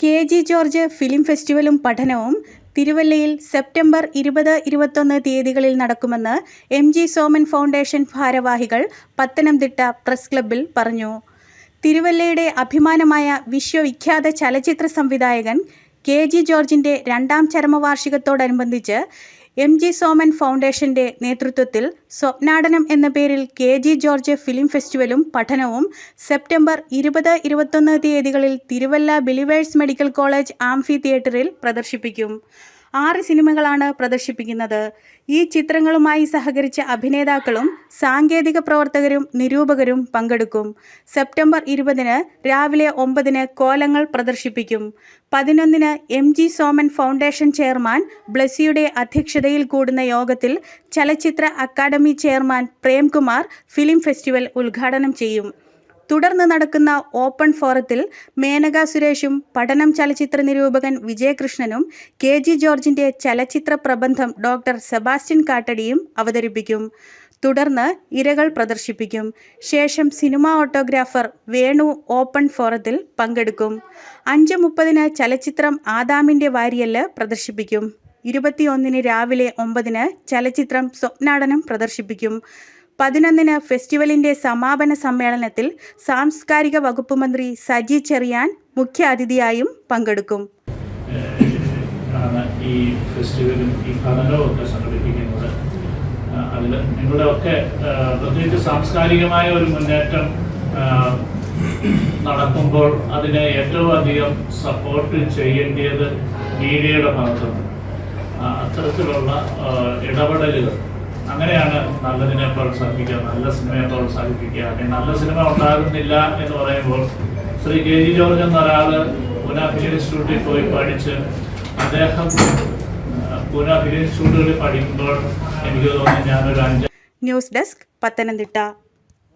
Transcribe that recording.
K G George film ഫെസ്റ്റിവലും പഠനവും തിരുവല്ലയിൽ സെപ്റ്റംബർ ഇരുപത് ഇരുപത്തൊന്ന് തീയതികളിൽ നടക്കുമെന്ന് എം ജി സോമൻ ഫൗണ്ടേഷൻ ഭാരവാഹികൾ പത്തനംതിട്ട പ്രസ് ക്ലബ്ബിൽ പറഞ്ഞു. തിരുവല്ലയുടെ അഭിമാനമായ വിശ്വവിഖ്യാത ചലച്ചിത്ര സംവിധായകൻ കെ ജി ജോർജിന്റെ രണ്ടാം ചരമവാർഷികത്തോടനുബന്ധിച്ച് എം ജി സോമൻ ഫൗണ്ടേഷന്റെ നേതൃത്വത്തിൽ സ്വപ്നാടനം എന്ന പേരിൽ കെ ജി ജോർജ് ഫിലിം ഫെസ്റ്റിവലും പഠനവും സെപ്റ്റംബർ ഇരുപത് ഇരുപത്തൊന്ന് തീയതികളിൽ തിരുവല്ല ബിലിവേഴ്സ് മെഡിക്കൽ കോളേജ് ആംഫി തിയേറ്ററിൽ പ്രദർശിപ്പിക്കും. ആറ് സിനിമകളാണ് പ്രദർശിപ്പിക്കുന്നത്. ഈ ചിത്രങ്ങളുമായി സഹകരിച്ച അഭിനേതാക്കളും സാങ്കേതിക പ്രവർത്തകരും നിരൂപകരും പങ്കെടുക്കും. സെപ്റ്റംബർ ഇരുപതിന് രാവിലെ ഒമ്പതിന് കോലങ്ങൾ പ്രദർശിപ്പിക്കും. പതിനൊന്നിന് M G Soman foundation chairman ബ്ലസിയുടെ അധ്യക്ഷതയിൽ കൂടുന്ന യോഗത്തിൽ ചലച്ചിത്ര academy chairman Premkumar film festival ഉദ്ഘാടനം ചെയ്യും. തുടർന്ന് നടക്കുന്ന ഓപ്പൺ ഫോറത്തിൽ മേനക സുരേഷും പഠനം ചലച്ചിത്ര നിരൂപകൻ വിജയകൃഷ്ണനും കെ ജി ജോർജിന്റെ ചലച്ചിത്ര പ്രബന്ധം ഡോക്ടർ സെബാസ്റ്റ്യൻ കാട്ടടിയും അവതരിപ്പിക്കും. തുടർന്ന് ഇരകൾ പ്രദർശിപ്പിക്കും. ശേഷം സിനിമ ഓട്ടോഗ്രാഫർ വേണു ഓപ്പൺ ഫോറത്തിൽ പങ്കെടുക്കും. അഞ്ച് മുപ്പതിന് ചലച്ചിത്രം ആദാമിന്റെ വാരിയൽ പ്രദർശിപ്പിക്കും. ഇരുപത്തിയൊന്നിന് രാവിലെ ഒമ്പതിന് ചലച്ചിത്രം സ്വപ്നാടനം പ്രദർശിപ്പിക്കും. പതിനൊന്നിന് ഫെസ്റ്റിവലിന്റെ സമാപന സമ്മേളനത്തിൽ സാംസ്കാരിക വകുപ്പ് മന്ത്രി സജി ചെറിയാൻ മുഖ്യാതിഥിയായും പങ്കെടുക്കും. ഈ ഫെസ്റ്റിവലും ഈ പഠനവും ഒക്കെ സംഘടിപ്പിക്കുന്നത്. അതിൽ നിങ്ങളുടെയൊക്കെ പ്രത്യേകിച്ച് സാംസ്കാരികമായ ഒരു മുന്നേറ്റം നടക്കുമ്പോൾ അതിനെ ഏറ്റവും അധികം സപ്പോർട്ട് ചെയ്യേണ്ടത് മീഡിയയുടെ ഭാഗത്തുനിന്ന് അത്തരത്തിലുള്ള ഇടപെടലുകൾ അങ്ങനെയാണ് നല്ലതിനെ പ്രോത്സാഹിപ്പിക്കുക നല്ല സിനിമയെ പ്രോത്സാഹിപ്പിക്കുക. അല്ലെങ്കിൽ നല്ല സിനിമ ഉണ്ടാകുന്നില്ല എന്ന് പറയുമ്പോൾ ശ്രീ കെ ജി ജോർജ് എന്ന ഒരാൾ പൂന ഫിലിം ഇൻസ്റ്റിറ്റ്യൂട്ടിൽ പോയി പഠിച്ച് അദ്ദേഹം പുന ഫിലിം ഇൻസ്റ്റിറ്റ്യൂട്ടുകളിൽ പഠിക്കുമ്പോൾ എനിക്ക് തോന്നുന്നു ഞാനൊരു അഞ്ച് ന്യൂസ് ഡെസ്ക് പത്തനംതിട്ട.